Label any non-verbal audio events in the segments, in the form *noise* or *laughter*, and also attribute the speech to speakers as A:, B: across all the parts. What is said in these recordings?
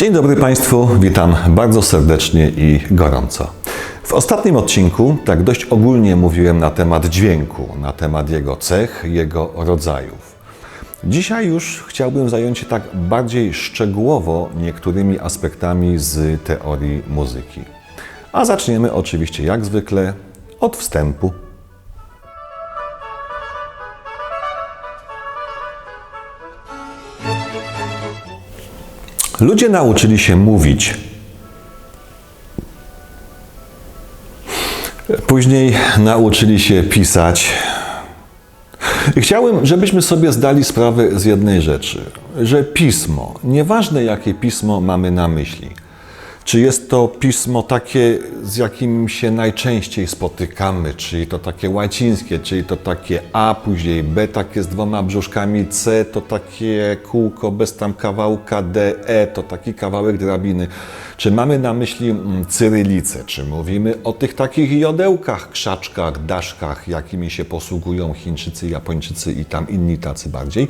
A: Dzień dobry Państwu, witam bardzo serdecznie i gorąco. W ostatnim odcinku tak dość ogólnie mówiłem na temat dźwięku, na temat jego cech, jego rodzajów. Dzisiaj już chciałbym zająć się tak bardziej szczegółowo niektórymi aspektami z teorii muzyki. A zaczniemy oczywiście jak zwykle od wstępu. Ludzie nauczyli się mówić. Później nauczyli się pisać. I Chciałbym, żebyśmy sobie zdali sprawę z jednej rzeczy, że pismo, nieważne jakie pismo mamy na myśli, czy jest to pismo takie, z jakim się najczęściej spotykamy, czyli to takie łacińskie, czyli to takie A, później B, takie z dwoma brzuszkami, C, to takie kółko bez tam kawałka, D, E, to taki kawałek drabiny. Czy mamy na myśli mm, cyrylicę, czy mówimy o tych takich jodełkach, krzaczkach, daszkach, jakimi się posługują Chińczycy, Japończycy i tam inni tacy bardziej,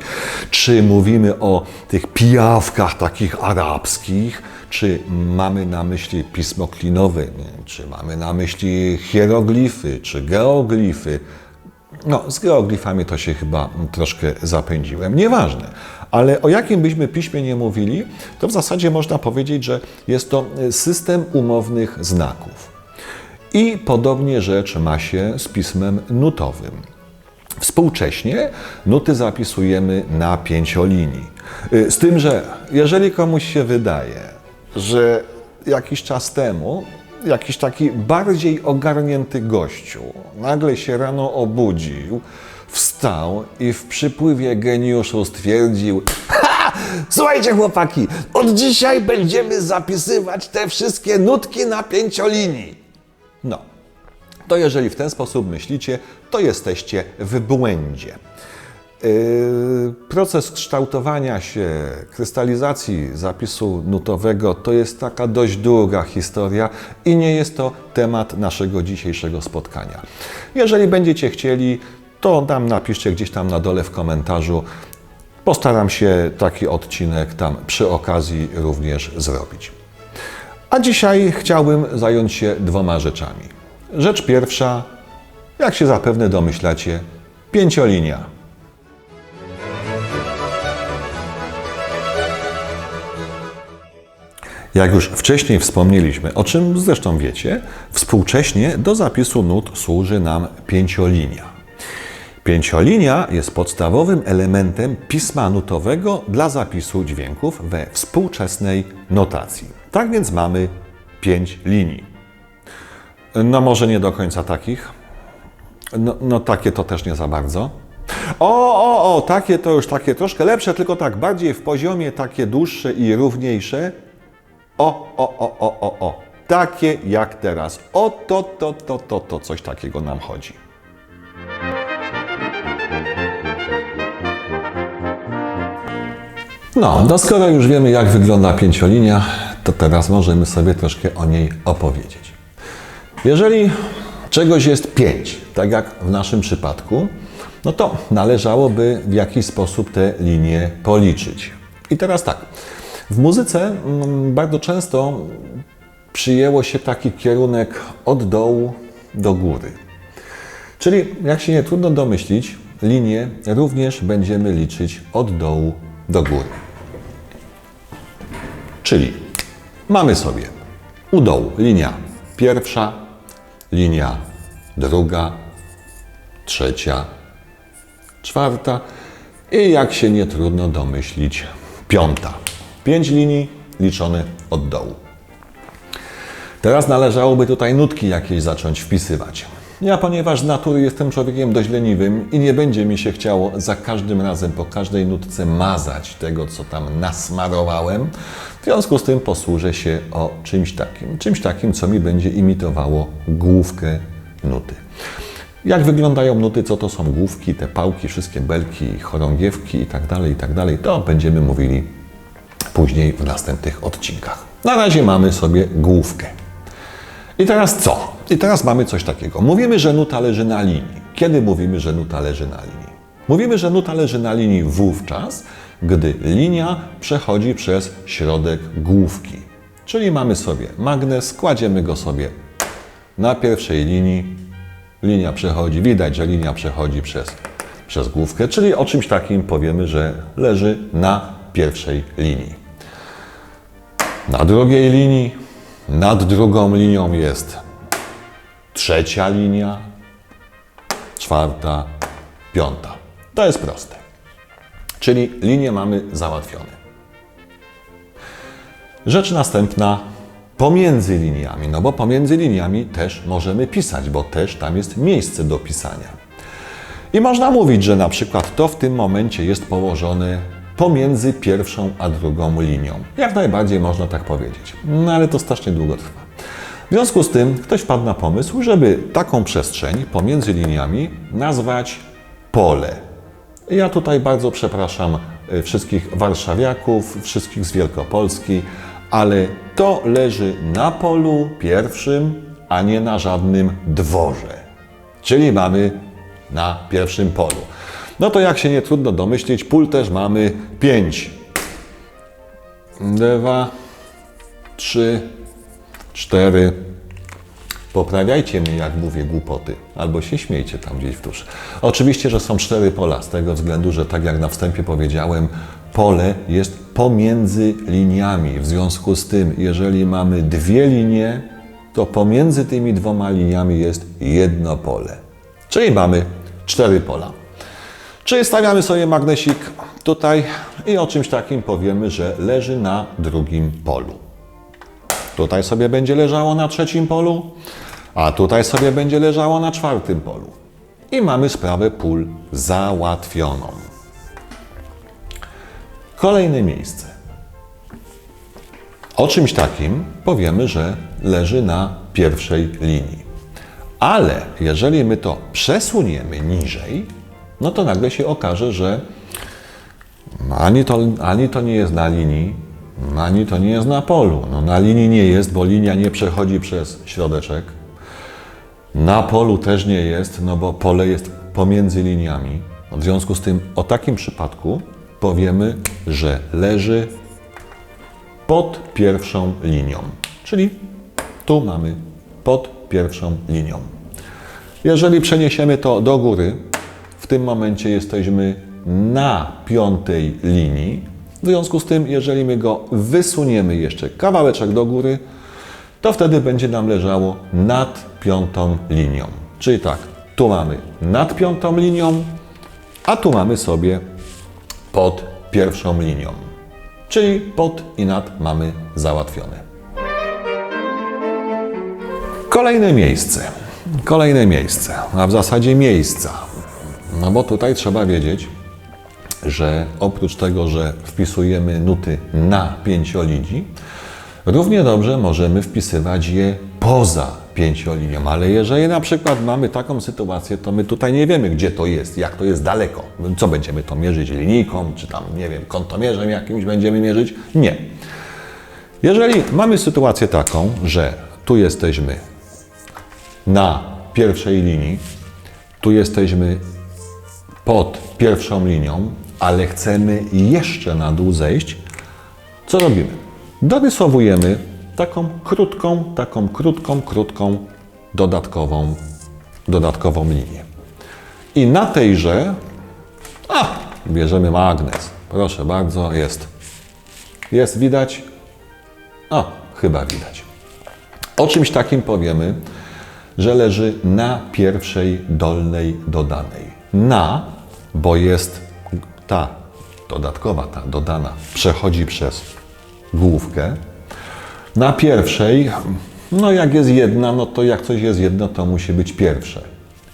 A: czy mówimy o tych pijawkach takich arabskich, czy mamy na myśli pismo klinowe, czy mamy na myśli hieroglify, czy geoglify. No, z geoglifami to się chyba troszkę zapędziłem. Nieważne. Ale o jakim byśmy piśmie nie mówili, to w zasadzie można powiedzieć, że jest to system umownych znaków. I podobnie rzecz ma się z pismem nutowym. Współcześnie nuty zapisujemy na pięciolinii. Y, Z tym, że jeżeli komuś się wydaje, że jakiś czas temu jakiś taki bardziej ogarnięty gościu nagle się rano obudził, wstał i w przypływie geniuszu stwierdził: Ha! Słuchajcie, chłopaki, od dzisiaj będziemy zapisywać te wszystkie nutki na pięciolinii. No, to jeżeli w ten sposób myślicie, to jesteście w błędzie. Yy, Proces kształtowania się, krystalizacji zapisu nutowego to jest taka dość długa historia i nie jest to temat naszego dzisiejszego spotkania. Jeżeli będziecie chcieli, to tam napiszcie gdzieś tam na dole w komentarzu. Postaram się taki odcinek tam przy okazji również zrobić. A dzisiaj chciałbym zająć się dwoma rzeczami. Rzecz pierwsza, jak się zapewne domyślacie, pięciolinia. Jak już wcześniej wspomnieliśmy, o czym zresztą wiecie, współcześnie do zapisu nut służy nam pięciolinia. Pięciolinia jest podstawowym elementem pisma nutowego dla zapisu dźwięków we współczesnej notacji. Tak więc mamy pięć linii. No może nie do końca takich. No, no takie to też nie za bardzo. O, o, o, takie to już takie troszkę lepsze, tylko tak bardziej w poziomie takie dłuższe i równiejsze. O, o, o, o, o, o. Takie jak teraz. O, to, to, to, to, to, coś takiego nam chodzi. No, no skoro już wiemy, jak wygląda pięciolinia, to teraz możemy sobie troszkę o niej opowiedzieć. Jeżeli czegoś jest pięć, tak jak w naszym przypadku, no to należałoby w jakiś sposób te linie policzyć. I teraz tak, w muzyce mm, bardzo często przyjęło się taki kierunek od dołu do góry. Czyli, jak się nie trudno domyślić, linie również będziemy liczyć od dołu do góry. Czyli mamy sobie u dołu linia pierwsza, linia druga, trzecia, czwarta i jak się nie trudno domyślić, piąta. Pięć linii liczone od dołu. Teraz należałoby tutaj nutki jakieś zacząć wpisywać. Ja, ponieważ z natury jestem człowiekiem dość leniwym i nie będzie mi się chciało za każdym razem po każdej nutce mazać tego, co tam nasmarowałem, w związku z tym posłużę się o czymś takim. Czymś takim, co mi będzie imitowało główkę nuty. Jak wyglądają nuty, co to są główki, te pałki, wszystkie belki, chorągiewki i tak dalej, i tak dalej, to będziemy mówili później w następnych odcinkach. Na razie mamy sobie główkę. I teraz co? I teraz mamy coś takiego. Mówimy, że nuta leży na linii. Kiedy mówimy, że nuta leży na linii? Mówimy, że nuta leży na linii wówczas, gdy linia przechodzi przez środek główki. Czyli mamy sobie magnes, kładziemy go sobie na pierwszej linii, linia przechodzi, widać, że linia przechodzi przez, przez główkę, czyli o czymś takim powiemy, że leży na pierwszej linii. Na drugiej linii, nad drugą linią jest trzecia linia, czwarta, piąta. To jest proste. Czyli linie mamy załatwione. Rzecz następna pomiędzy liniami, no bo pomiędzy liniami też możemy pisać, bo też tam jest miejsce do pisania. I można mówić, że na przykład to w tym momencie jest położone pomiędzy pierwszą a drugą linią. Jak najbardziej można tak powiedzieć. No ale to strasznie długo trwa. W związku z tym ktoś wpadł na pomysł, żeby taką przestrzeń pomiędzy liniami nazwać pole. Ja tutaj bardzo przepraszam y, wszystkich warszawiaków, wszystkich z Wielkopolski, ale to leży na polu pierwszym, a nie na żadnym dworze. Czyli mamy na pierwszym polu. No to jak się nie trudno domyślić, pól też mamy pięć. Dwa, trzy, cztery. Poprawiajcie mnie, jak mówię głupoty, albo się śmiejcie tam gdzieś w duszy. Oczywiście, że są cztery pola, z tego względu, że tak jak na wstępie powiedziałem, pole jest pomiędzy liniami. W związku z tym, jeżeli mamy dwie linie, to pomiędzy tymi dwoma liniami jest jedno pole. Czyli mamy cztery pola. Czyli stawiamy sobie magnesik tutaj i o czymś takim powiemy, że leży na drugim polu. Tutaj sobie będzie leżało na trzecim polu, a tutaj sobie będzie leżało na czwartym polu. I mamy sprawę pól załatwioną. Kolejne miejsce. O czymś takim powiemy, że leży na pierwszej linii. Ale jeżeli my to przesuniemy niżej, no to nagle się okaże, że ani to, ani to nie jest na linii, ani to nie jest na polu. No, na linii nie jest, bo linia nie przechodzi przez środeczek. Na polu też nie jest, no bo pole jest pomiędzy liniami. W związku z tym o takim przypadku powiemy, że leży pod pierwszą linią. Czyli tu mamy pod pierwszą linią. Jeżeli przeniesiemy to do góry, w tym momencie jesteśmy na piątej linii. W związku z tym, jeżeli my go wysuniemy jeszcze kawałeczek do góry, to wtedy będzie nam leżało nad piątą linią. Czyli tak, tu mamy nad piątą linią, a tu mamy sobie pod pierwszą linią. Czyli pod i nad mamy załatwione. Kolejne miejsce. Kolejne miejsce, a w zasadzie miejsca. No bo tutaj trzeba wiedzieć, że oprócz tego, że wpisujemy nuty na pięciolini, równie dobrze możemy wpisywać je poza pięciolinią. Ale jeżeli na przykład mamy taką sytuację, to my tutaj nie wiemy, gdzie to jest, jak to jest daleko. Co będziemy to mierzyć linijką, czy tam, nie wiem, kątomierzem jakimś będziemy mierzyć? Nie. Jeżeli mamy sytuację taką, że tu jesteśmy na pierwszej linii, tu jesteśmy pod pierwszą linią, ale chcemy jeszcze na dół zejść, co robimy? Dorysowujemy taką krótką, taką krótką, krótką, dodatkową, dodatkową linię. I na tejże, a, bierzemy magnes. Proszę bardzo, jest. Jest widać? O, chyba widać. O czymś takim powiemy, że leży na pierwszej dolnej dodanej. Na, bo jest ta dodatkowa, ta dodana, przechodzi przez główkę. Na pierwszej, no jak jest jedna, no to jak coś jest jedno, to musi być pierwsze.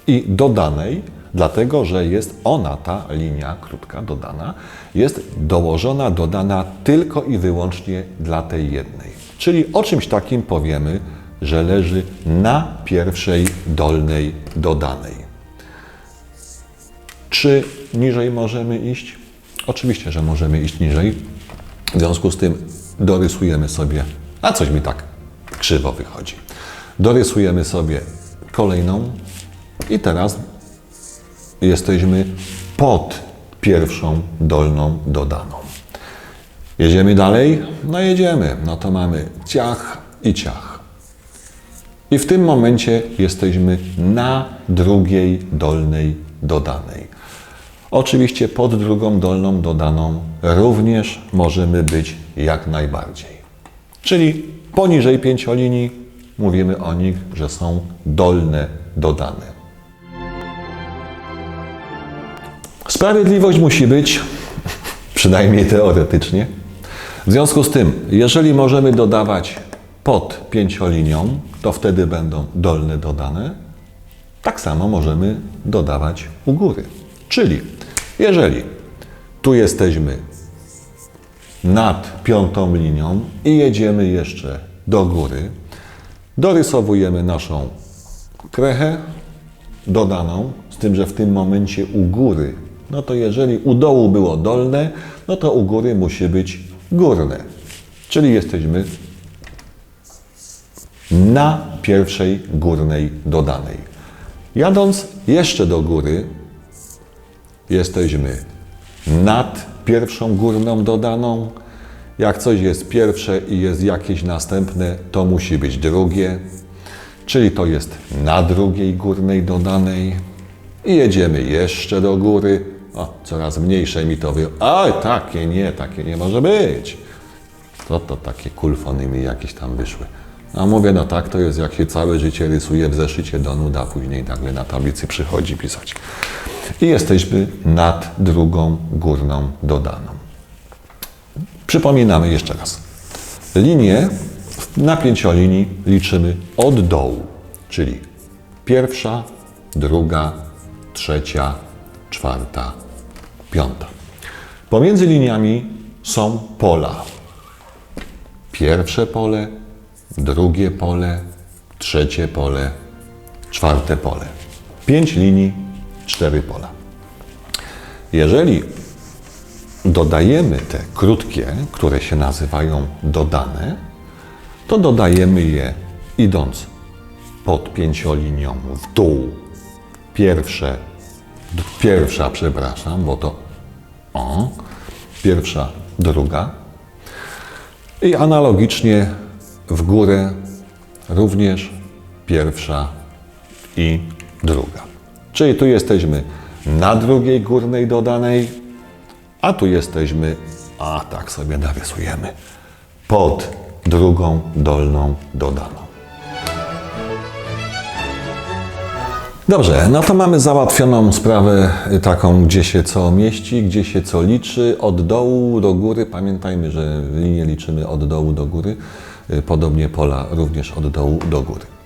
A: I dodanej, dlatego że jest ona, ta linia krótka dodana, jest dołożona, dodana tylko i wyłącznie dla tej jednej. Czyli o czymś takim powiemy, że leży na pierwszej dolnej dodanej. Czy niżej możemy iść? Oczywiście, że możemy iść niżej. W związku z tym dorysujemy sobie, a coś mi tak krzywo wychodzi. Dorysujemy sobie kolejną i teraz jesteśmy pod pierwszą dolną dodaną. Jedziemy dalej? No jedziemy. No to mamy ciach i ciach. I w tym momencie jesteśmy na drugiej dolnej dodanej. Oczywiście pod drugą dolną dodaną również możemy być jak najbardziej. Czyli poniżej pięciolinii mówimy o nich, że są dolne dodane. Sprawiedliwość musi być, *laughs* przynajmniej teoretycznie. W związku z tym, jeżeli możemy dodawać pod pięciolinią, to wtedy będą dolne dodane. Tak samo możemy dodawać u góry. Czyli jeżeli tu jesteśmy nad piątą linią i jedziemy jeszcze do góry, dorysowujemy naszą krechę dodaną, z tym, że w tym momencie u góry, no to jeżeli u dołu było dolne, no to u góry musi być górne. Czyli jesteśmy na pierwszej górnej dodanej. Jadąc jeszcze do góry, jesteśmy nad pierwszą górną dodaną. Jak coś jest pierwsze i jest jakieś następne, to musi być drugie, czyli to jest na drugiej górnej dodanej. I jedziemy jeszcze do góry. O, coraz mniejsze mi to wy... A, takie nie, takie nie może być. To to takie kulfony mi jakieś tam wyszły. A mówię, no tak to jest, jak się całe życie rysuje w zeszycie do nuda, później nagle na tablicy przychodzi pisać. I jesteśmy nad drugą górną dodaną. Przypominamy jeszcze raz. Linię na pięciolinii liczymy od dołu, czyli pierwsza, druga, trzecia, czwarta, piąta. Pomiędzy liniami są pola. Pierwsze pole, drugie pole, trzecie pole, czwarte pole. Pięć linii, cztery pola. Jeżeli dodajemy te krótkie, które się nazywają dodane, to dodajemy je idąc pod pięciolinią w dół. Pierwsze, pierwsza, przepraszam, bo to o, pierwsza, druga. I analogicznie w górę również pierwsza i druga. Czyli tu jesteśmy na drugiej górnej dodanej, a tu jesteśmy, a tak sobie narysujemy, pod drugą dolną dodaną. Dobrze, no to mamy załatwioną sprawę taką, gdzie się co mieści, gdzie się co liczy, od dołu do góry. Pamiętajmy, że linię liczymy od dołu do góry, podobnie pola również od dołu do góry.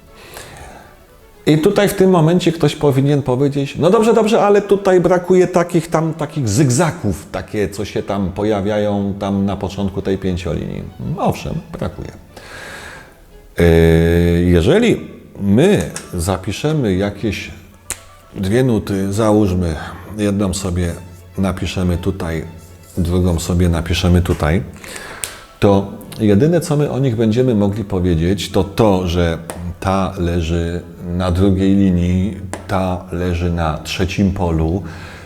A: I tutaj w tym momencie ktoś powinien powiedzieć, no dobrze, dobrze, ale tutaj brakuje takich tam, takich zygzaków, takie, co się tam pojawiają tam na początku tej pięciolinii. Owszem, brakuje. Yy, Jeżeli my zapiszemy jakieś dwie nuty, załóżmy, jedną sobie napiszemy tutaj, drugą sobie napiszemy tutaj, to jedyne, co my o nich będziemy mogli powiedzieć, to to, że ta leży na drugiej linii, ta leży na trzecim polu,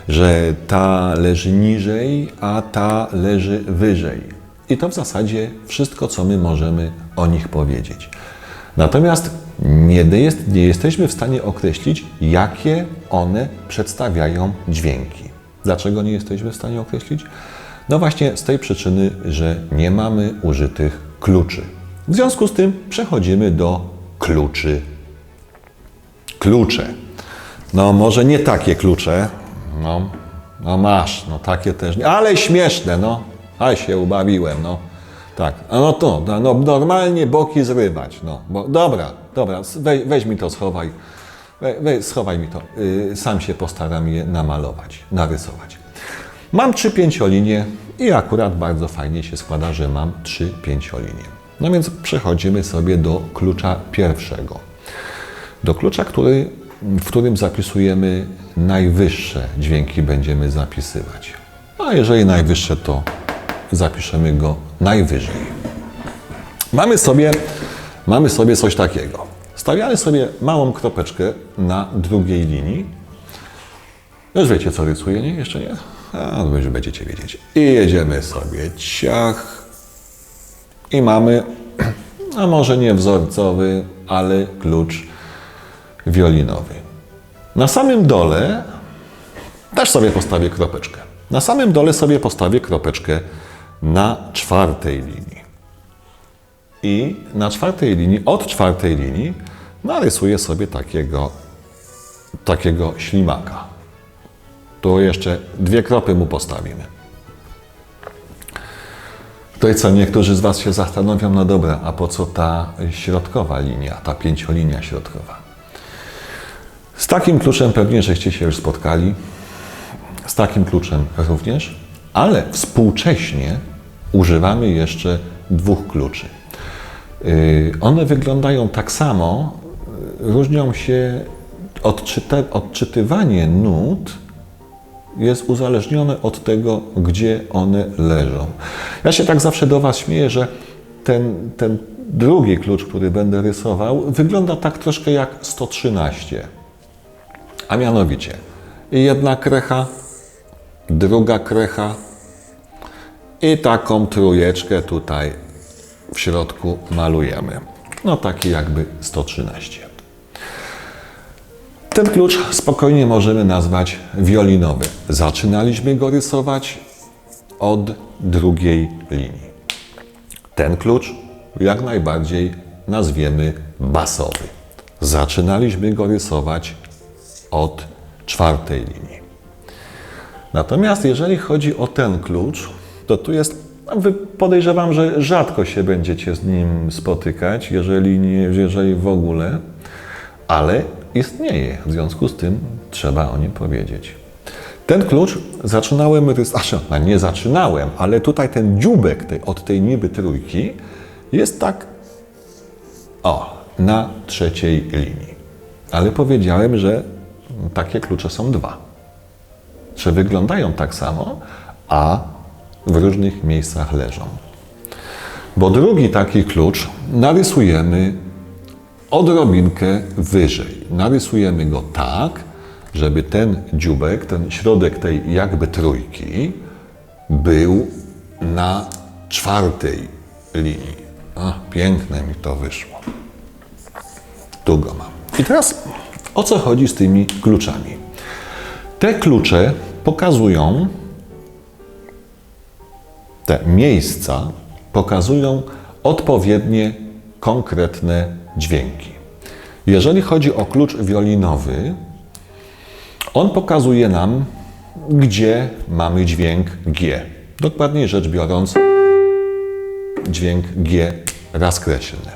A: że ta leży niżej, a ta leży wyżej. I to w zasadzie wszystko, co my możemy o nich powiedzieć. Natomiast nie, jest, nie jesteśmy w stanie określić, jakie one przedstawiają dźwięki. Dlaczego nie jesteśmy w stanie określić? No właśnie z tej przyczyny, że nie mamy użytych kluczy. W związku z tym przechodzimy do kluczy. Klucze. No może nie takie klucze. No, no masz, no takie też. Ale śmieszne, no. A się ubawiłem, no. Tak, a no to, no, no normalnie boki zrywać, no. Bo, dobra, dobra, weź, weź mi to, schowaj. We, we, schowaj mi to. Y, sam się postaram je namalować, narysować. Mam trzy pięciolinie i akurat bardzo fajnie się składa, że mam trzy pięciolinie. No więc przechodzimy sobie do klucza pierwszego. Do klucza, który, w którym zapisujemy najwyższe dźwięki będziemy zapisywać. A jeżeli najwyższe, to zapiszemy go najwyżej. Mamy sobie, mamy sobie coś takiego. Stawiamy sobie małą kropeczkę na drugiej linii. Już wiecie, co rysuję, nie? Jeszcze nie? A, wy już będziecie wiedzieć. I jedziemy sobie ciach. I mamy, *clears throat* a może nie wzorcowy, ale klucz wiolinowy. Na samym dole też sobie postawię kropeczkę. Na samym dole sobie postawię kropeczkę na czwartej linii. I na czwartej linii, od czwartej linii narysuję sobie takiego, takiego ślimaka. Tu jeszcze dwie kropy mu postawimy. To co, niektórzy z Was się zastanowią, no dobra, a po co ta środkowa linia, ta pięciolinia środkowa? Z takim kluczem pewnie, żeście się już spotkali, z takim kluczem również, ale współcześnie używamy jeszcze dwóch kluczy. Yy, One wyglądają tak samo, yy, różnią się, odczyta, odczytywanie nut jest uzależnione od tego, gdzie one leżą. Ja się tak zawsze do Was śmieję, że ten, ten drugi klucz, który będę rysował, wygląda tak troszkę jak 113. A mianowicie jedna krecha, druga krecha i taką trójeczkę tutaj w środku malujemy. No taki jakby 113. Ten klucz spokojnie możemy nazwać wiolinowy. Zaczynaliśmy go rysować od drugiej linii. Ten klucz jak najbardziej nazwiemy basowy. Zaczynaliśmy go rysować od czwartej linii. Natomiast jeżeli chodzi o ten klucz, to tu jest, podejrzewam, że rzadko się będziecie z nim spotykać, jeżeli, nie, jeżeli w ogóle, ale istnieje. W związku z tym trzeba o nim powiedzieć. Ten klucz zaczynałem rysować, a nie zaczynałem, ale tutaj ten dziubek tej, od tej niby trójki jest tak, o, na trzeciej linii. Ale powiedziałem, że takie klucze są dwa. Że wyglądają tak samo, a w różnych miejscach leżą. Bo drugi taki klucz narysujemy odrobinkę wyżej. Narysujemy go tak, żeby ten dziubek, ten środek tej jakby trójki był na czwartej linii. Piękne mi to wyszło. Tu go mam. I teraz o co chodzi z tymi kluczami? Te klucze pokazują, te miejsca pokazują odpowiednie, konkretne dźwięki. Jeżeli chodzi o klucz wiolinowy, on pokazuje nam, gdzie mamy dźwięk G. Dokładniej rzecz biorąc, dźwięk G rozkreślny.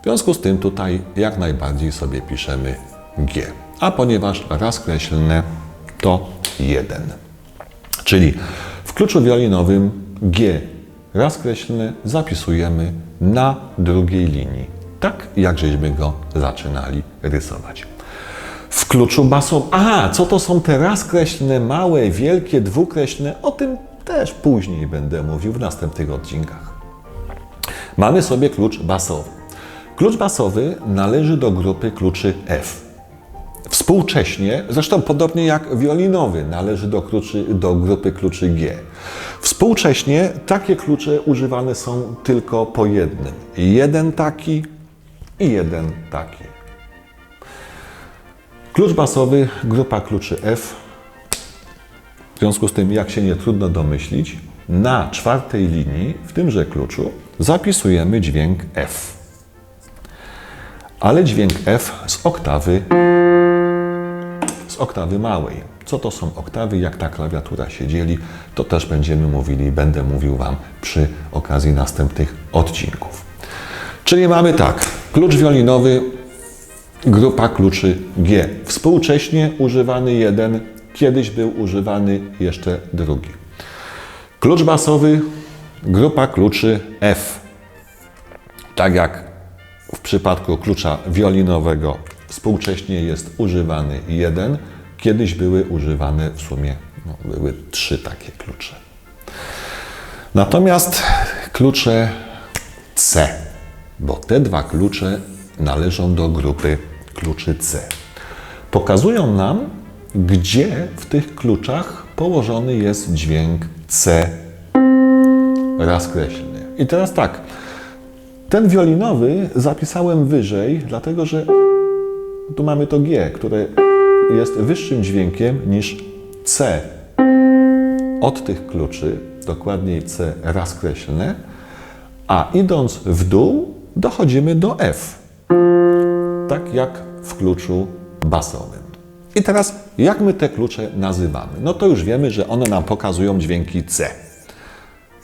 A: W związku z tym tutaj jak najbardziej sobie piszemy G. A ponieważ rozkreślne to 1. Czyli w kluczu wiolinowym G rozkreślne zapisujemy na drugiej linii. Tak jak żeśmy go zaczynali rysować. W kluczu basowym. Aha, co to są te rozkreślne, małe, wielkie, dwukreślne? O tym też później będę mówił w następnych odcinkach. Mamy sobie klucz basowy. Klucz basowy należy do grupy kluczy F. Współcześnie, zresztą podobnie jak wiolinowy, należy do, kluczy, do grupy kluczy G. Współcześnie takie klucze używane są tylko po jednym. Jeden taki i jeden taki. Klucz basowy, grupa kluczy F. W związku z tym, jak się nie trudno domyślić, na czwartej linii w tymże kluczu zapisujemy dźwięk F. Ale dźwięk F z oktawy z oktawy małej. Co to są oktawy, jak ta klawiatura się dzieli, to też będziemy mówili, będę mówił Wam przy okazji następnych odcinków. Czyli mamy tak, klucz wiolinowy, grupa kluczy G. Współcześnie używany jeden, kiedyś był używany jeszcze drugi. Klucz basowy, grupa kluczy F. Tak jak w przypadku klucza wiolinowego współcześnie jest używany jeden, kiedyś były używane w sumie, no, były trzy takie klucze. Natomiast klucze C, bo te dwa klucze należą do grupy kluczy C. Pokazują nam, gdzie w tych kluczach położony jest dźwięk C raz kreślny. I teraz tak, ten wiolinowy zapisałem wyżej, dlatego że tu mamy to G, które jest wyższym dźwiękiem niż C. Od tych kluczy, dokładniej C raz kreślne, a idąc w dół dochodzimy do F. Tak jak w kluczu basowym. I teraz, jak my te klucze nazywamy? No to już wiemy, że one nam pokazują dźwięki C.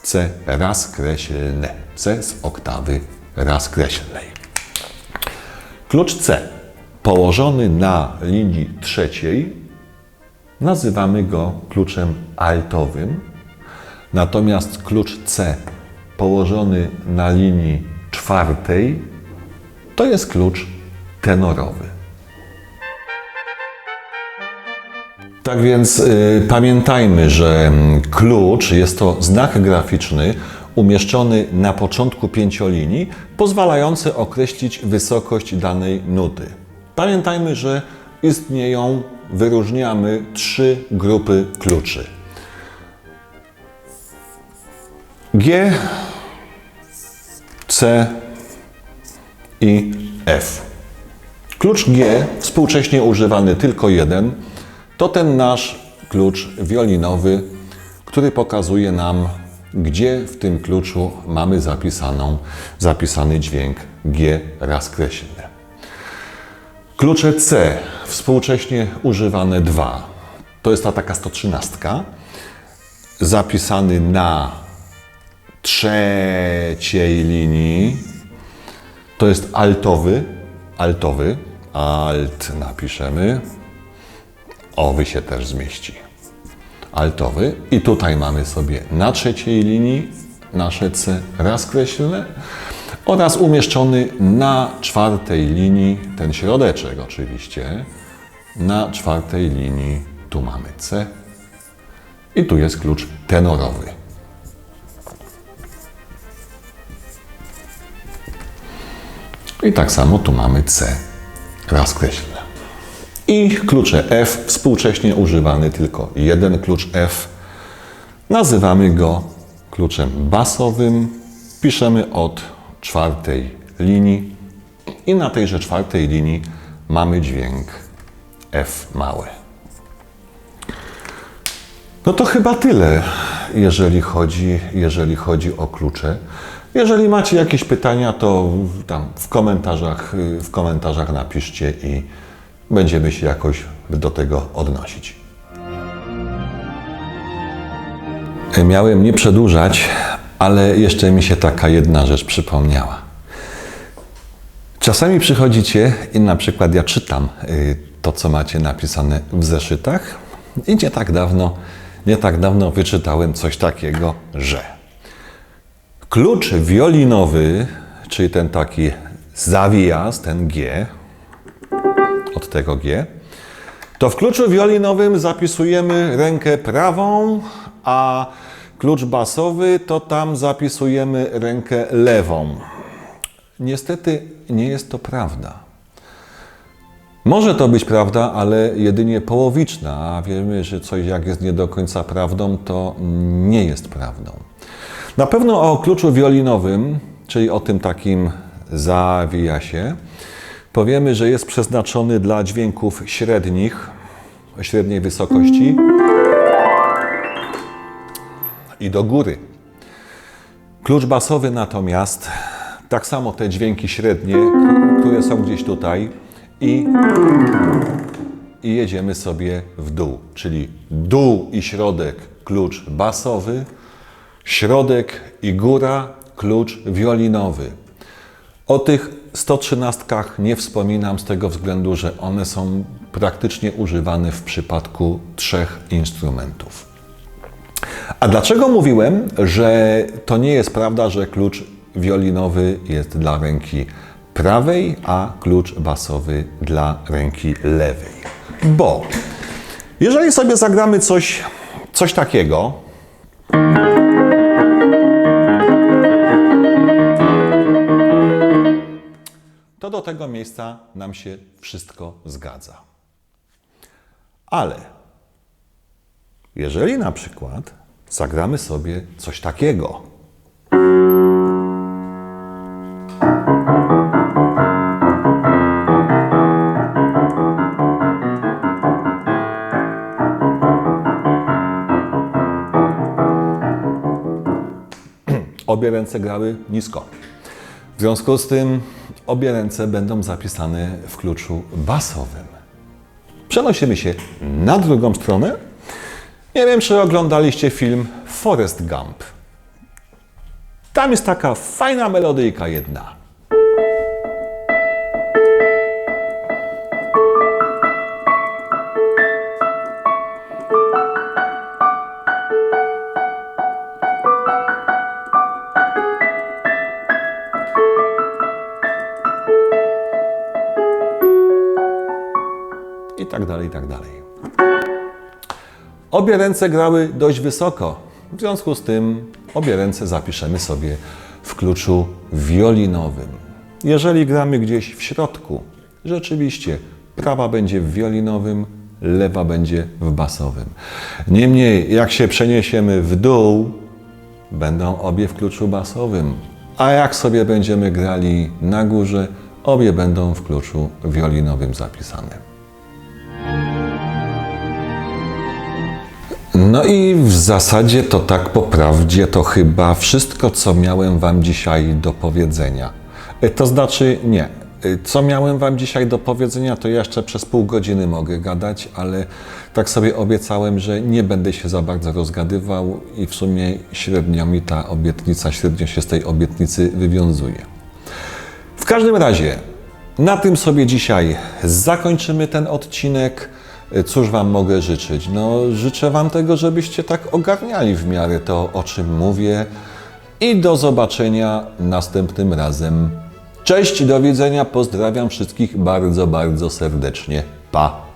A: C raz kreślne. C z oktawy raz kreślnej. Klucz C położony na linii trzeciej nazywamy go kluczem altowym. Natomiast klucz C położony na linii czwartej to jest klucz tenorowy. Tak więc y, pamiętajmy, że klucz jest to znak graficzny umieszczony na początku pięciolinii, pozwalający określić wysokość danej nuty. Pamiętajmy, że istnieją, wyróżniamy trzy grupy kluczy. G, C i F. Klucz G, współcześnie używany tylko jeden, to ten nasz klucz wiolinowy, który pokazuje nam, gdzie w tym kluczu mamy zapisaną, zapisany dźwięk G raz kreślny. Klucze C, współcześnie używane dwa, to jest ta taka 113, zapisany na trzeciej linii, to jest altowy, altowy, alt napiszemy, owy się też zmieści. Altowy. I tutaj mamy sobie na trzeciej linii nasze C. Raz kreślne oraz umieszczony na czwartej linii, ten środeczek oczywiście, na czwartej linii tu mamy C i tu jest klucz tenorowy. I tak samo tu mamy C raz kreślne. I klucze F, współcześnie używany tylko jeden klucz F. Nazywamy go kluczem basowym. Piszemy od czwartej linii i na tejże czwartej linii mamy dźwięk F małe. No to chyba tyle, jeżeli chodzi, jeżeli chodzi o klucze. Jeżeli macie jakieś pytania, to tam w komentarzach, w komentarzach napiszcie i będziemy się jakoś do tego odnosić. Miałem nie przedłużać, ale jeszcze mi się taka jedna rzecz przypomniała. Czasami przychodzicie i na przykład ja czytam y, to, co macie napisane w zeszytach i nie tak dawno, nie tak dawno wyczytałem coś takiego, że klucz wiolinowy, czyli ten taki zawijas, ten G, od tego G, to w kluczu wiolinowym zapisujemy rękę prawą, a klucz basowy to tam zapisujemy rękę lewą. Niestety nie jest to prawda. Może to być prawda, ale jedynie połowiczna, a wiemy, że coś jak jest nie do końca prawdą, to nie jest prawdą. Na pewno o kluczu wiolinowym, czyli o tym takim zawija się, powiemy, że jest przeznaczony dla dźwięków średnich, średniej wysokości i do góry. Klucz basowy natomiast, tak samo te dźwięki średnie, które są gdzieś tutaj i, i jedziemy sobie w dół, czyli dół i środek klucz basowy, środek i góra klucz wiolinowy. O tych 113 nie wspominam z tego względu, że one są praktycznie używane w przypadku trzech instrumentów. A dlaczego mówiłem, że to nie jest prawda, że klucz wiolinowy jest dla ręki prawej, a klucz basowy dla ręki lewej? Bo jeżeli sobie zagramy coś, coś takiego, to do tego miejsca nam się wszystko zgadza. Ale Jeżeli na przykład zagramy sobie coś takiego. *clears throat* Obie ręce grały nisko. W związku z tym obie ręce będą zapisane w kluczu basowym. Przenosimy się na drugą stronę. Nie wiem, czy oglądaliście film Forrest Gump. Tam jest taka fajna melodyjka jedna. I tak dalej, i tak dalej. Obie ręce grały dość wysoko. W związku z tym obie ręce zapiszemy sobie w kluczu wiolinowym. Jeżeli gramy gdzieś w środku, rzeczywiście prawa będzie w wiolinowym, lewa będzie w basowym. Niemniej, jak się przeniesiemy w dół, będą obie w kluczu basowym. A jak sobie będziemy grali na górze, obie będą w kluczu wiolinowym zapisane. No i w zasadzie to tak po prawdzie to chyba wszystko, co miałem Wam dzisiaj do powiedzenia. E, To znaczy nie. E, Co miałem Wam dzisiaj do powiedzenia, to jeszcze przez pół godziny mogę gadać, ale tak sobie obiecałem, że nie będę się za bardzo rozgadywał i w sumie średnio mi ta obietnica, średnio się z tej obietnicy wywiązuje. W każdym razie, na tym sobie dzisiaj zakończymy ten odcinek. Cóż Wam mogę życzyć? No, życzę Wam tego, żebyście tak ogarniali w miarę to, o czym mówię. I do zobaczenia następnym razem. Cześć, do widzenia, pozdrawiam wszystkich bardzo, bardzo serdecznie. Pa!